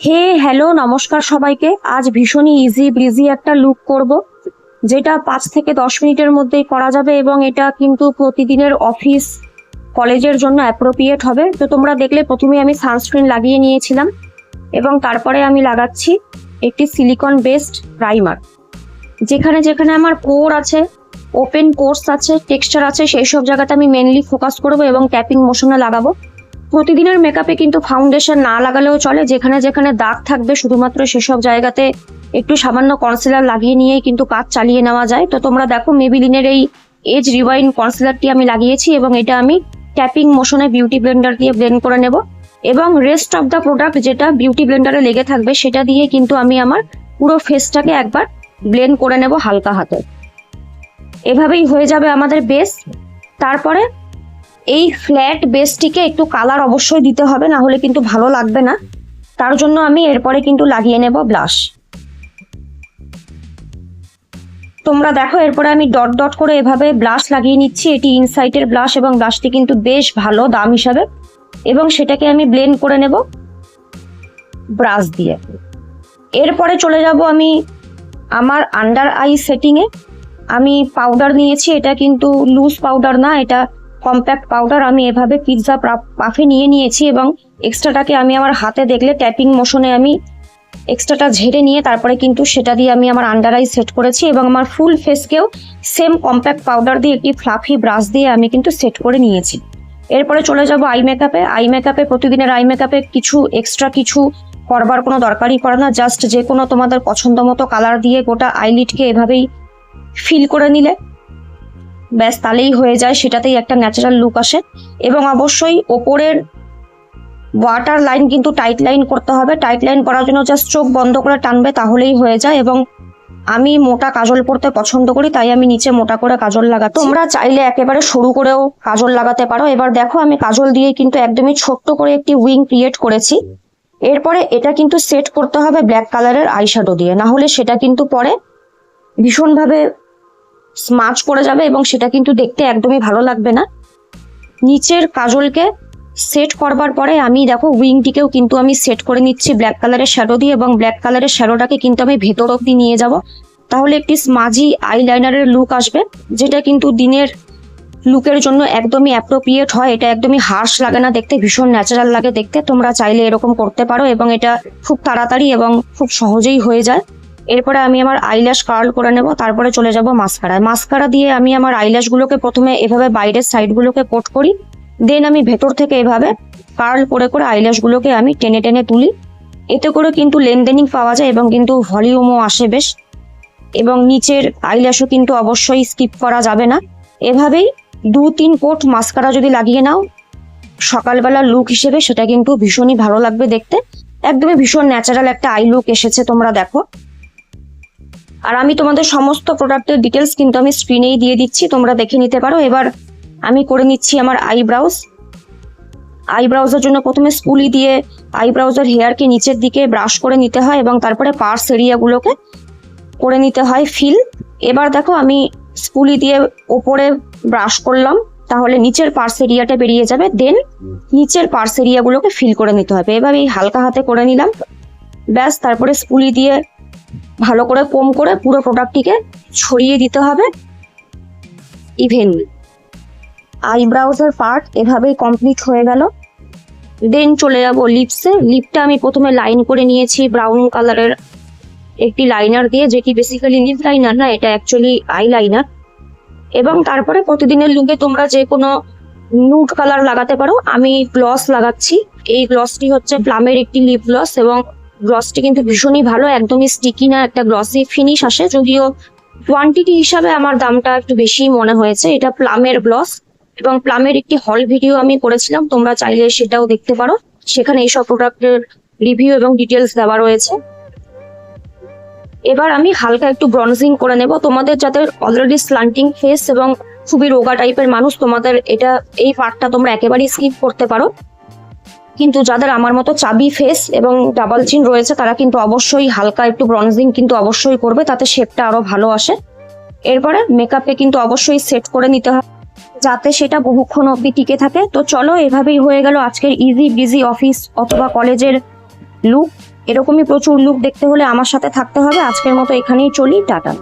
হে hello নমস্কার সবাইকে। আজ ভীষণই ইজি ব্রিজি একটা লুক করব, যেটা পাঁচ থেকে দশ মিনিটের মধ্যেই করা যাবে এবং এটা কিন্তু প্রতিদিনের অফিস কলেজের জন্য অ্যাপ্রোপ্রিয়েট হবে। তো তোমরা দেখলে প্রথমে আমি সানস্ক্রিন লাগিয়ে নিয়েছিলাম এবং তারপরে আমি লাগাচ্ছি একটি সিলিকন বেসড প্রাইমার যেখানে যেখানে আমার কোর আছে ওপেন কোর্স আছে টেক্সচার আছে, সেই সব জায়গাতে আমি মেনলি ফোকাস করব এবং ট্যাপিং মোশনে লাগাবো। প্রতিদিনের মেকআপে কিন্তু ফাউন্ডেশন না লাগালেও চলে, যেখানে যেখানে দাগ থাকবে শুধুমাত্র সেসব জায়গাতে একটু সামান্য কনসিলার লাগিয়ে নিয়েই কিন্তু কাজ চালিয়ে নেওয়া যায়। তো তোমরা দেখো মেবিলিনের এই এজ রিওয়াইন কনসিলারটি আমি লাগিয়েছি এবং এটা আমি ট্যাপিং মোশনে বিউটি ব্লেন্ডার দিয়ে ব্লেন্ড করে নেব। এবং রেস্ট অফ দ্য প্রোডাক্ট যেটা বিউটি ব্লেন্ডারে লেগে থাকবে, সেটা দিয়ে কিন্তু আমি আমার পুরো ফেসটাকে একবার ব্লেন্ড করে নেব হালকা হাতে। এভাবেই হয়ে যাবে আমাদের বেস তারপরে এই ফ্ল্যাট বেসটিকে একটু কালার অবশ্যই দিতে হবে, না হলে কিন্তু ভালো লাগবে না। তার জন্য আমি এরপরে কিন্তু লাগিয়ে নেব ব্লাশ তোমরা দেখো, এরপরে আমি ডট ডট করে এভাবে ব্লাশ লাগিয়ে নিচ্ছি। এটি ইনসাইটের ব্লাশ এবং ব্লাশটি কিন্তু বেশ ভালো দাম হিসাবে। এবং সেটাকে আমি ব্লেন্ড করে নেব ব্রাশ দিয়ে। এরপরে চলে যাব আমি আমার আন্ডার আই সেটিংয়ে আমি পাউডার নিয়েছি, এটা কিন্তু লুজ পাউডার না, এটা কম্প্যাক্ট পাউডার আমি এভাবে পিৎজা পাফে নিয়ে নিয়েছি এবং এক্সট্রাটাকে আমি আমার হাতে দেখলে ট্যাপিং মোশনে আমি এক্সট্রাটা ঝেড়ে নিয়ে তারপরে কিন্তু সেটা দিয়ে আমি আমার আন্ডার আই সেট করেছি এবং আমার ফুল ফেসকেও সেম কম্প্যাক্ট পাউডার দিয়ে একটি ফ্লাফি ব্রাশ দিয়ে আমি কিন্তু সেট করে নিয়েছি। এরপরে চলে যাব আই মেকআপে আই মেকআপে প্রতিদিনের আই মেকআপে কিছু এক্সট্রা কিছু করবার কোনো দরকারই পড়ে না। জাস্ট যে কোনো তোমাদের পছন্দ মতো কালার দিয়ে গোটা আইলিটকে এভাবেই ফিল করে নিলে। ব্যাস, তাহলেই হয়ে যায়, সেটাতেই একটা ন্যাচারাল লুক আসে। এবং অবশ্যই ওপরের ওয়াটার লাইন কিন্তু টাইট লাইন করতে হবে। টাইট লাইন করার জন্য জাস্ট চোখ বন্ধ করে টানবে, তাহলেই হয়ে যায়। এবং আমি মোটা কাজল পরতে পছন্দ করি, তাই আমি নিচে মোটা করে কাজল লাগাই তোমরা চাইলে একেবারে সরু করেও কাজল লাগাতে পারো। এবার দেখো, আমি কাজল দিয়ে কিন্তু একদমই ছোট্ট করে একটি উইং ক্রিয়েট করেছি। এরপরে এটা কিন্তু সেট করতে হবে ব্ল্যাক কালারের আইশ্যাডো দিয়ে। না হলে সেটা কিন্তু পরে ভীষণভাবে স্মাচ করে যাবে এবং সেটা কিন্তু দেখতে একদমই ভালো লাগবে না। নিচের কাজলকে সেট করবার পরে আমি দেখো উইংটিকেও কিন্তু আমি সেট করে নিচ্ছি ব্ল্যাক কালারের শ্যাডো দিয়ে এবং ব্ল্যাক কালারের শ্যাডোটাকে কিন্তু আমি ভেতর অব্দি নিয়ে যাব। তাহলে একটি স্মাজি আইলাইনারের লুক আসবে, যেটা কিন্তু দিনের লুকের জন্য একদমই অ্যাপ্রোপ্রিয়েট হয়। এটা একদমই হার্শ লাগে না দেখতে, ভীষণ ন্যাচারাল লাগে দেখতে। তোমরা চাইলে এরকম করতে পারো এবং এটা খুব তাড়াতাড়ি এবং খুব সহজেই হয়ে যায়। এরপরে আমি আমার আইল্যাশ কার্ল করে নেব, তারপরে চলে যাব মাস্কারায় মাস্কারা দিয়ে আমি আমার আইল্যাশগুলোকে প্রথমে এভাবে বাইরের সাইডগুলোকে কোট করি দেন আমি ভেতর থেকে এভাবে কার্ল করে করে আইল্যাশগুলোকে আমি টেনে টেনে তুলি। এতে করে কিন্তু লেনদেনিং পাওয়া যায় এবং কিন্তু ভলিউমও আসে বেশ। এবং নিচের আইল্যাশও কিন্তু অবশ্যই স্কিপ করা যাবে না। এভাবেই দু তিন কোট মাস্কারা যদি লাগিয়ে নাও সকালবেলা লুক হিসেবে সেটা কিন্তু ভীষণই ভালো লাগবে দেখতে। একদমই ভীষণ ন্যাচারাল একটা আই লুক এসেছে তোমরা দেখো। আর আমি তোমাদের সমস্ত প্রোডাক্টের ডিটেলস কিন্তু আমি স্ক্রিনেই দিয়ে দিচ্ছি, তোমরা দেখে নিতে পারো। এবার আমি করে নিচ্ছি আমার আইব্রাউজ আইব্রাউজের জন্য প্রথমে স্কুলি দিয়ে আইব্রাউজের হেয়ারকে নিচের দিকে ব্রাশ করে নিতে হয় এবং তারপরে পার্স এরিয়াগুলোকে করে নিতে হয় ফিল এবার দেখো আমি স্কুলি দিয়ে ওপরে ব্রাশ করলাম, তাহলে নিচের পার্স এরিয়াটা বেরিয়ে যাবে। দেন নিচের পার্স এরিয়াগুলোকে ফিল করে নিতে হবে। এই হালকা হাতে করে নিলাম। ব্যাস, তারপরে স্পুলি দিয়ে ভালো করে কম করে পুরো প্রোডাক্টটিকে ছড়িয়ে দিতে হবে ইভেন আইব্রাউজের পার্ট এভাবেই কমপ্লিট হয়ে গেল। দেন চলে যাব লিপসে লিপটা আমি প্রথমে লাইন করে নিয়েছি ব্রাউন কালারের একটি লাইনার দিয়ে, যেটি বেসিক্যালি লিপ লাইনার না, এটা অ্যাকচুয়ালি আই লাইনার এবং তারপরে প্রতিদিনের লুকে তোমরা যে কোনো নুড কালার লাগাতে পারো। আমি গ্লস লাগাচ্ছি। এই গ্লসটি হচ্ছে প্লামের একটি লিপ গ্লস এবং গ্লসটি কিন্তু ভীষণই ভালো, একদমই স্টিকি না, একটা গ্লসি ফিনিশ আসে। যদিও কোয়ান্টিটি হিসাবে আমার দামটা একটু বেশি মনে হয়েছে, এটা প্লামের গ্লস এবং প্লামের একটি হল ভিডিও আমি করেছিলাম, তোমরা চাইলে সেটাও দেখতে পারো। সেখানে এইসব প্রোডাক্টের রিভিউ এবং ডিটেলস দেওয়া রয়েছে। এবার আমি হালকা একটু ব্রনজিং করে নেব। তোমাদের যাদের অলরেডি স্লান্টিং ফেস এবং খুবই রোগা টাইপের মানুষ, তোমাদের এটা, এই পার্টটা তোমরা একেবারেই স্কিপ করতে পারো। কিন্তু যাদের আমার মতো চাবি ফেস এবং ডাবল চিন রয়েছে, তারা কিন্তু অবশ্যই হালকা একটু ব্রনজিং কিন্তু অবশ্যই করবে, তাতে শেপটা আরও ভালো আসে। এরপরে মেকআপে কিন্তু অবশ্যই সেট করে নিতে হবে যাতে সেটা বহুক্ষণ অবধি টিকে থাকে। তো চলো, এভাবেই হয়ে গেল আজকের ইজি বিজি অফিস অথবা কলেজের লুক এরকমই প্রচুর লুক দেখতে হলে আমার সাথে থাকতে হবে। আজকের মতো এখানেই চলি, টাটা।